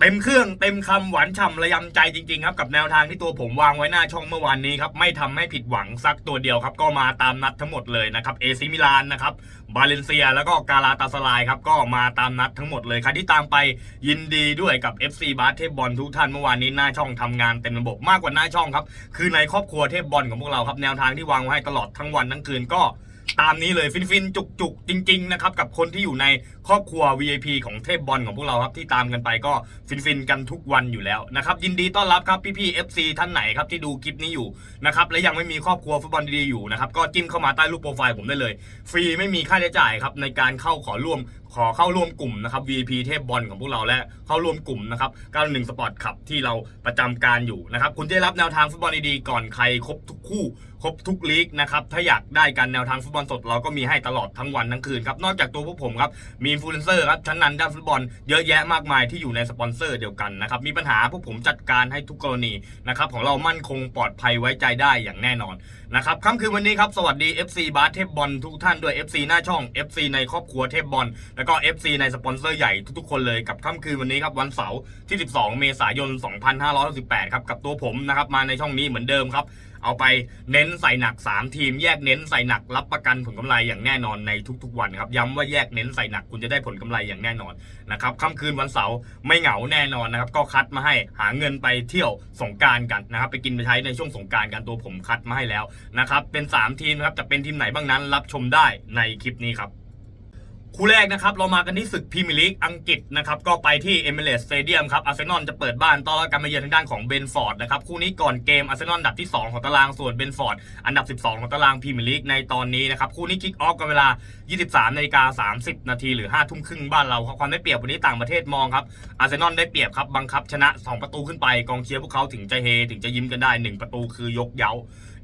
เต็มเครื่องเต็มคำหวานฉ่ำระยำใจจริงๆครับกับแนวทางที่ตัวผมวางไว้หน้าช่องเมื่อวานนี้ครับไม่ทำให้ผิดหวังสักตัวเดียวครับก็มาตามนัดทั้งหมดเลยนะครับเอซิมิลานนะครับบาเลนเซียแล้วก็กาลาตาสลายครับก็มาตามนัดทั้งหมดเลยใครที่ตามไปยินดีด้วยกับ FC บาสเทพบอลทุกท่านเมื่อวานนี้หน้าช่องทำงานเต็มระบบมากกว่าหน้าช่องครับคือในครอบครัวเทพบอลของพวกเราครับแนวทางที่วางไว้ให้ตลอดทั้งวันทั้งคืนก็ ตามนี้เลยฟินฟินจุกจุกๆ จริง ๆ นะครับ กับคนที่อยู่ในครอบครัว VIP ของเทพบอลของพวกเราครับ ที่ตามกันไปก็ฟินฟินๆ กันทุกวันอยู่แล้วนะครับ ยินดีต้อนรับครับพี่ๆ FC ท่านไหนครับที่ดูคลิปนี้อยู่นะครับและยังไม่มีครอบครัวฟุตบอลดีๆอยู่นะครับก็จิ้มเข้ามาใต้รูปโปรไฟล์ผมได้เลย ฟรีไม่มีค่าใช้จ่ายครับในการเข้าขอร่วม ขอเข้าร่วมกลุ่มนะครับ VIP เทพบอลของพวกเราและเข้าร่วมกลุ่มนะครับ91 Sport ขับที่เราประจำการอยู่นะครับ คุณจะได้รับแนวทางฟุตบอลดีๆก่อนใครครบทุกคู่ครบทุกลีกนะครับ ถ้าอยากได้กันแนวทางฟุตบอลสดเราก็มีให้ตลอดทั้งวันทั้งคืนครับ นอกจากตัวพวกผมครับ มีอินฟลูเอนเซอร์ครับชั้นนำด้านฟุตบอลเยอะแยะมากมายที่อยู่ในสปอนเซอร์เดียวกันนะครับ มีปัญหาพวกผมจัดการให้ทุกกรณีนะครับของเรามั่นคงปลอดภัยไว้ใจได้อย่างแน่นอนนะครับค่ำคืนวันนี้ครับสวัสดี FC บาสเทพบอลทุกท่านด้วย FC หน้าช่อง FC ในครอบครัวเทพบอลแลวก็ FC ในสปอนเซอร์ใหญ่ทุกๆคนเลยกับค่ำคืนวันนี้ครับวันเสาร์ที่ 12 เมษายน 2568 ครับกับตัวผมนะครับมาในช่องนี้เหมือนเดิมครับ เอาไปเน้นใส่หนัก 3 ทีม แยกเน้นใส่หนักรับประกันผลกำไรอย่างแน่นอนในทุกๆวันครับย้ำว่าแยกเน้นใส่หนักคุณจะได้ผลกำไรอย่างแน่นอนนะครับค่ำคืนวันเสาร์ไม่เหงาแน่นอนนะครับก็คัดมาให้หาเงินไปเที่ยวสงการกันนะครับไปกินไปใช้ในช่วงสงการกันตัวผมคัดมาให้แล้วนะครับเป็น 3 ทีมนะครับจะเป็นทีมไหนบ้างนั้นรับชมได้ในคลิปนี้ครับ คู่แรกนะครับเรามากันที่ศึกพรีเมียร์ลีกอังกฤษนะครับก็ไปที่เอมิเรตสเตเดียมครับอาร์เซนอลจะเปิดบ้านต้อนรับการมาเยือนทางด้านของเบนฟอร์ดนะครับคู่นี้ก่อนเกมอาร์เซนอลอันดับที่ 2 ของตารางส่วนเบนฟอร์ดอันดับ 12 ของตารางพรีเมียร์ลีกในตอนนี้นะครับคู่นี้คิกออฟกันเวลา 23นาฬิกา30 นาทีหรือ5ทุ่มครึ่งบ้านเราครับความได้เปรียบวันนี้ต่างประเทศมองครับอาร์เซนอลได้เปรียบครับบังคับชนะ 2 ประตูขึ้นไปกองเชียร์พวกเขาถึงจะเฮถึงจะยิ้มกันได้ 1 ประตูคือยกเย้า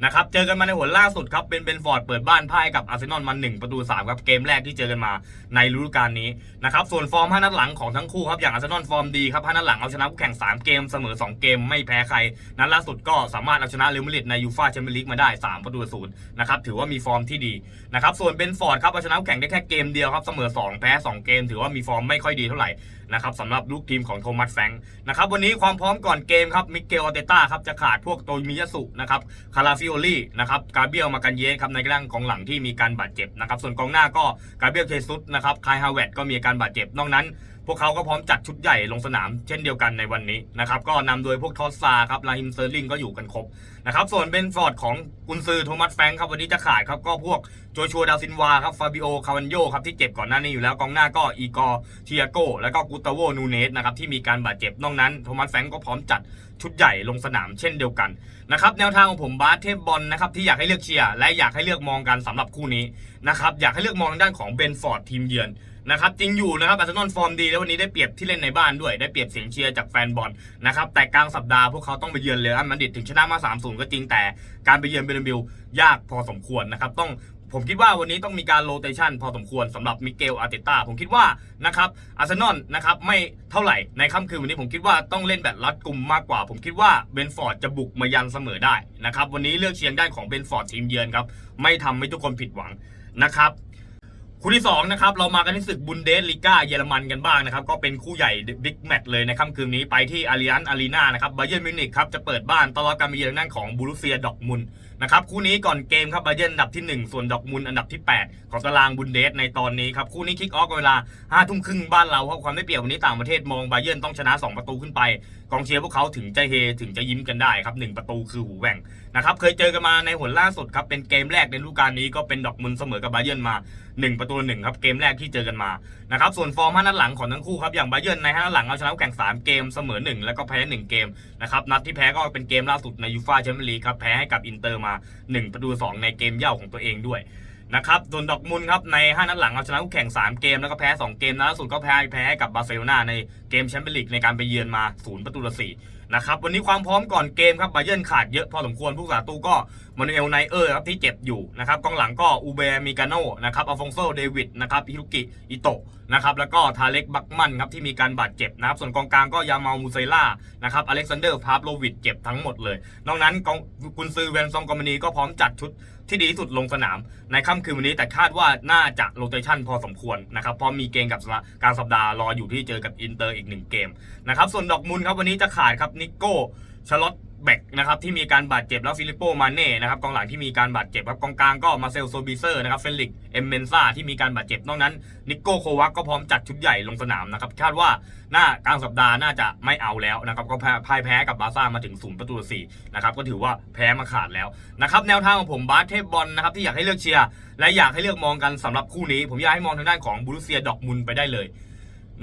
นะครับเจอกันมาในหนล่าสุดครับเป็นเบนฟอร์ดเปิดบ้านพ่ายกับอาร์เซนอลมา1ประตู3ครับเกมแรกที่เจอกันมาในฤดูกาลนี้นะครับส่วนฟอร์ม5นัดหลังของทั้งคู่ครับอย่างอาร์เซนอลฟอร์มดีครับ5นัดหลังเอาชนะคู่แข่ง 3 เกมเสมอ 2 เกมไม่แพ้ใคร นัดล่าสุดก็สามารถเอาชนะเรอัลมาดริดในยูฟ่าแชมเปี้ยนลีกมาได้ 3 ประตูศูนย์นะครับถือว่ามีฟอร์มที่ดีนะครับส่วนเบนฟอร์ดครับเอาชนะคู่แข่งได้แค่เกมเดียวครับเสมอ 2 แพ้ 2 เกม ถือว่ามีฟอร์มไม่ค่อยดีเท่าไหร่นะครับสำหรับลูกทีมของโทมัสแฟงนะครับวันนี้ความพร้อมก่อนเกมครับมิเกลออเตต้าครับจะขาดพวกโตมิยาสุนะครับคาราฟิโอลี่นะครับกาเบียลมากันเยสครับในร่างกองหลังที่มีการบาดเจ็บนะครับส่วนกองหน้าก็กาเบียลเทซุสนะครับคายฮาวเวตก็มีอาการบาดเจ็บนอกนั้น พวกเขาก็พร้อมจัดชุดใหญ่ลงสนามเช่นเดียวกันในวันนี้นะครับก็นำโดยพวกทอสซาครับลาฮิมเซอร์ลิงก็อยู่กันครบนะครับส่วนเบนฟอร์ดของกุนซือโทมัสแฟงครับวันนี้จะขาดครับก็พวกโจชัวดาวซินวาครับฟาบิโอคาวันโยครับที่เจ็บก่อนหน้านี้อยู่แล้วกองหน้าก็อีกอร์เทียโกแล้วก็กุตาโวนูเนสนะครับที่มีการบาดเจ็บนอกนั้นโทมัสแฟงก็พร้อมจัดชุดใหญ่ลงสนามเช่นเดียวกันนะครับแนวทางของผมบาสเทพบอลนะครับที่อยากให้เลือกเชียร์และอยากให้เลือกมองกันสำหรับคู่นี้นะครับอยากให้เลือกมองทางด้านของเบนฟอร์ดทีมเยือน นะครับจริงอยู่นะครับอาร์เซนอลฟอร์มดีแล้ววันนี้ได้เปรียบที่เล่นในบ้านด้วย ได้เปรียบเสียงเชียร์จากแฟนบอลนะครับแต่กลางสัปดาห์พวกเขาต้องไปเยือนเรอัลมาดริดถึงชนะมา3-0ก็จริงแต่การไปเยือนเบรนบิลยากพอสมควรนะครับต้องผมคิดว่าวันนี้ต้องมีการโรเตชันพอสมควรสำหรับมิเกลอาร์เตต้าผมคิดว่านะครับอาร์เซนอลนะครับไม่เท่าไหร่ในค่ำคืนวันนี้ผมคิดว่าต้องเล่นแบบรัดกุมมากกว่า ผมคิดว่าเบนฟอร์ดจะบุกมายันเสมอได้นะครับวันนี้เลือกเชียร์ด้านของเบนฟอร์ดทีมเยือนครับไม่ทำให้ทุกคนผิดหวังนะครับ คู่ที่2นะครับเรามากันที่ศึกบุนเดสลิก้าเยอรมันกันบ้างนะครับก็เป็นคู่ใหญ่บิ๊กแมตช์เลยในค่ำคืนนี้ไปที่อาริอันอารีนานะครับบาเยิร์นมิวนิกครับจะเปิดบ้านต้อนรับการมาเยือนนั่นของบูรุเซียดอกมุน นะครับคู่นี้ก่อนเกมครับบาเยนอันดับที่ 1 ส่วนดอกมุนอันดับที่ 8 ของตารางบุนเดสในตอนนี้ครับคู่นี้คิกออฟกันเวลา5ทุ่มครึ่งบ้านเราเพราะความได้เปรียบวันนี้ต่างประเทศมองบาเยนต้องชนะ 2 ประตูขึ้นไป กองเชียร์พวกเขาถึงจะเฮถึงจะยิ้มกันได้ครับหนึ่งประตูคือหูแหว่งนะครับเคยเจอกันมาในหนล่าสุดครับเป็นเกมแรกในฤดูกาลนี้ก็เป็นดอกมุนเสมอกับบาเยนมา 1 ประตูหนึ่งครับเกมแรกที่เจอกันมานะครับส่วนฟอร์ม5นัดหลังของทั้งคู่ครับอย่างบาเยิร์นใน5นัดหลังเอาชนะแข่ง3เกมเสมอ1แล้วก็แพ้1เกมนะครับนัดที่แพ้ก็เป็นเกมล่าสุดในยูฟ่าแชมเปี้ยนลีกครับแพ้ให้กับอินเตอร์มา1 ประตู 2 ในเกมเย่าของตัวเองด้วยนะครับส่วนดอกมุนครับใน 5 นัดหลังเอาชนะคู่แข่ง 3 เกม แล้วก็แพ้ 2 เกมนะล่าสุดก็แพ้แพ้กับบาร์เซโลนาในเกมแชมเปี้ยนลีกในการไปเยือนมา 0 ประตูละ4 นะครับวันนี้ความพร้อมก่อนเกมครับบาเยิร์นขาดเยอะพอสมควรผู้สาตูก็มานูเอลไนเออร์ครับที่เจ็บอยู่นะครับกองหลังก็อูเบมิกาโนนะครับอัลฟองโซเดวิดนะครับฮิรุกิอิโตะนะครับแล้วก็ทาเล็กบักมันครับที่มีการบาดเจ็บนะครับส่วนกองกลางก็ยามามูเซล่านะครับอเล็กซานเดอร์พาร์โลวิดเจ็บทั้งหมดเลย นอกนั้นกองกุนซือเวนซองกอมมานีก็พร้อมจัดชุดที่ดีที่สุดลงสนาม ในค่ำคืนวันนี้แต่คาดว่าน่าจะโรเตชันพอสมควรนะครับเพราะมีเกมกับกลางสัปดาห์รออยู่ที่เจอกับอินเตอร์อีกหนึ่งเกมนะครับส่วนดอกมุลครับวันนี้จะขาดครับนิโก้ชลอตแบกนะครับที่มีการบาดเจ็บแล้วฟิลิปโปมาเน่นะครับกองหลังที่มีการบาดเจ็บครับกองกลางก็มาเซลโซบิเซอร์นะครับเฟลิกเอมเมนซ่าที่มีการบาดเจ็บนอกนั้นนิโก้โควักก็พร้อมจัดชุดใหญ่ลงสนามนะครับคาดว่าหน้ากลางสัปดาห์น่าจะไม่เอาแล้วนะครับก็พ่ายแพ้กับบาซ่ามาถึงศูนย์ประตูต่อสี่นะครับก็ถือว่าแพ้มาขาดแล้วนะครับแนวทางของผมบาสเทพบอลนะครับที่อยากให้เลือกเชียร์และอยากให้เลือกมองกันสำหรับคู่นี้ ผมอยากให้มองทางด้านของบูรุเซียดอกมุนไปได้เลย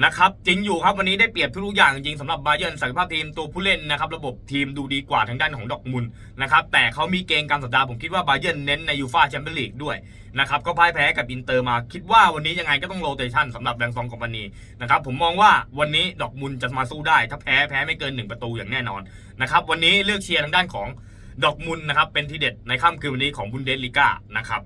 นะครับจริงอยู่ครับวันนี้ได้เปรียบทุกอย่างจริงๆสำหรับบาเยิร์ศักยภาพทีมตัวผู้เล่นนะครับระบบทีมดูดีกว่าทางด้านของดอกมุลนะครับแต่เขามีเกณฑ์การสัปดาห์ผมคิดว่าบาเยิร์เน้นในยูฟาแชมเปี้ยนลีกด้วยนะครับก็พ่ายแพ้กับอินเตอร์มาคิดว่าวันนี้ยังไงก็ต้องโรเตชันสำหรับแบงซองคอมพานีนะครับผมมองว่าวันนี้ดอกมุลจะมาสู้ได้ ถ้าแพ้แพ้ไม่เกินหนึ่งประตูอย่างแน่นอนนะครับวันนี้เลือกเชียร์ทางด้านของดอกมุลนะครับเป็นทีเด็ดในค่ำคืนวันนี้ของบุนเดสลิก้านะครับ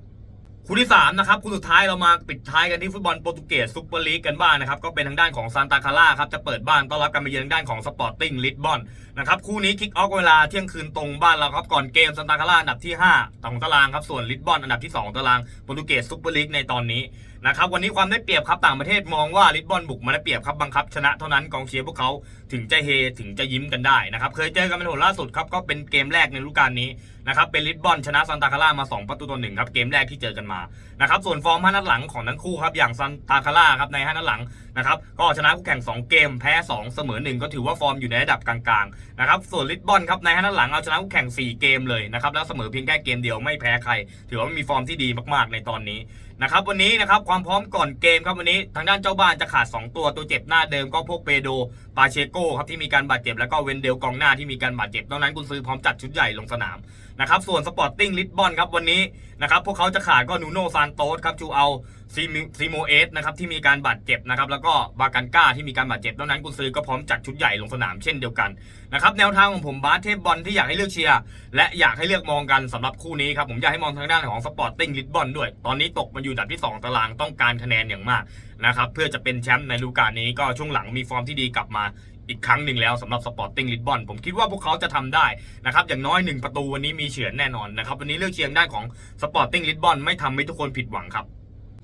คู่ที่3นะครับคู่สุดท้ายเรามาปิดท้ายกันที่ฟุตบอลโปรตุเกสซุปเปอร์ลีกกันบ้างนะครับก็เป็นทางด้านของซานตาคาร่าครับจะเปิดบ้านต้อนรับการมาเยือนทางด้านของสปอร์ติ้งลิสบอนนะครับคู่นี้คิกออฟเวลาเที่ยงคืนตรงบ้านเราครับก่อนเกมซานตาคาร่าอันดับที่5ของตารางครับส่วนลิสบอนอันดับที่ 2 ตารางโปรตุเกสซุปเปอร์ลีกในตอนนี้ นะครับวันนี้ความได้เปรียบครับต่างประเทศมองว่าลิสบอนบุกมาได้เปรียบครับบังคับ ชนะเท่านั้นกองเชียร์พวกเขาถึงจะเฮถึงจะยิ้มกันได้นะครับเคยเจอกันเป็นหนล่าสุดครับก็เป็นเกมแรกในฤดูกาลนี้นะครับเป็นลิสบอนชนะซานตาคาร่ามา 2 ประตูต่อหนึ่งครับเกมแรกที่เจอกันมานะครับส่วนฟอร์มห้านัดหลังของทั้งคู่ครับอย่างซานตาคาร่าครับในห้านัดหลังนะครับก็ชนะคู่แข่ง 2 เกมแพ้ 2 เสมอ 1 ก็ถือว่าฟอร์มอยู่ในระดับกลางๆนะครับส่วนลิสบอนครับในห้านัดหลังเอาชนะคู่แข่ง 4 เกมเลยนะครับแล้วเสมอเพียงแค่เกมเดียวไม่แพ้ใคร ถือว่ามีฟอร์มที่ดีมากๆในตอนนี้ นะครับวันนี้นะครับความพร้อมก่อนเกมครับวันนี้ทางด้านเจ้าบ้านจะขาด 2 ตัวตัวเจ็บหน้าเดิมก็พวกเปโดปาเชโกครับที่มีการบาดเจ็บแล้วก็เวนเดลกองหน้าที่มีการบาดเจ็บนอกนั้นกุนซื้อพร้อมจัดชุดใหญ่ลงสนามนะครับส่วนสปอร์ติ้งลิสบอนครับวันนี้นะครับพวกเขาจะขาดก็นูโนซานโตสครับจูเอาซีมิซีโมเอสนะครับที่มีการบาดเจ็บนะครับแล้วก็บากันก้าที่มีการบาดเจ็บนอกนั้นกุนซือก็พร้อมจัดชุดใหญ่ลงสนามเช่นเดียวกันนะครับแนวทางของผมบาสเทพบอลที่อยากให้เลือกเชียร์และอยากให้เลือกมองกันสำหรับคู่นี้ครับผมอยากให้มองทางด้านของสปอร์ติ้งลิสบอนด้วย ตอนนี้ตกมาอยู่อันดับที่ 2 ตารางต้องการคะแนนอย่างมากนะครับเพื่อจะเป็นแชมป์ในฤดูกาลนี้ก็ช่วงหลังมีฟอร์มที่ดีกลับมา อีกครั้งหนึ่งแล้วสำหรับสปอร์ติ้งลิสบอนผมคิดว่าพวกเขาจะทำได้นะครับอย่างน้อย 1 ประตูวันนี้มีเฉือนแน่นอนนะครับวันนี้เลือกเชียงได้านของสปอร์ติ้งลิสบอนไม่ทำให้ทุกคนผิดหวังครับ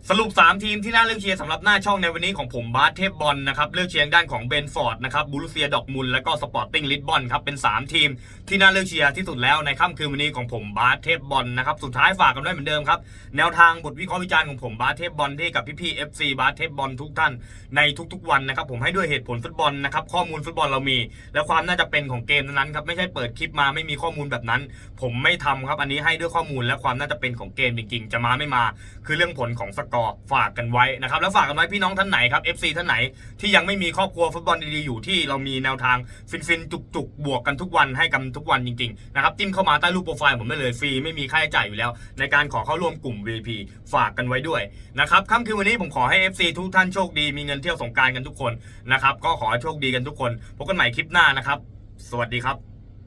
สรุป 3 ทีมที่น่าเลือกเชียร์สำหรับหน้าช่องในวันนี้ของผมบาสเทพบอลนะครับเลือกเชียร์ด้านของเบนฟอร์ดนะครับบูรุเซียดอกมุลและก็สปอร์ติ้งลิสบอนครับเป็น 3 ทีมที่น่าเลือกเชียร์ที่สุดแล้วในค่ำคืนวันนี้ของผมบาสเทพบอลนะครับสุดท้ายฝากกันด้วยเหมือนเดิมครับแนวทางบทวิเคราะห์วิจารณ์ของผมบาสเทพบอลที่กับพี่ๆ FC บาสเทพบอลทุกท่านในทุกๆ วันนะครับผมให้ด้วยเหตุผลฟุตบอลนะครับข้อมูลฟุตบอลเรามี และความน่าจะเป็นของเกมนั้นๆครับไม่ใช่เปิดคลิปมาไม่มีข้อมูลแบบนั้น ผมไม่ทำครับอันนี้ให้ด้วยข้อมูลและความน่าจะเป็นของเกมจริงๆ จะมาไม่มา คือเรื่องผลของสกอร์ฝากกันไว้นะครับแล้วฝากกันไว้พี่น้องท่านไหนครับ FC ท่านไหนที่ยังไม่มีครอบครัวฟุตบอลดีๆอยู่ที่เรามีแนวทางฟินๆจุกๆ บวกกันทุกวันให้กันทุกวันจริงๆนะครับจิ้มเข้ามาใต้รูปโปรไฟล์ผมได้เลยฟรีไม่มีค่าใช้จ่ายอยู่แล้ว ในการขอเข้าร่วมกลุ่ม VP ฝากกันไว้ด้วยนะครับค่ำคืนวันนี้ผมขอให้ FC ทุกท่านโชคดีมีเงินเที่ยวสงการกันทุกคนนะครับก็ขอให้โชคดีกันทุกคนพบกันใหม่คลิปหน้านะครับ สวัสดีครับ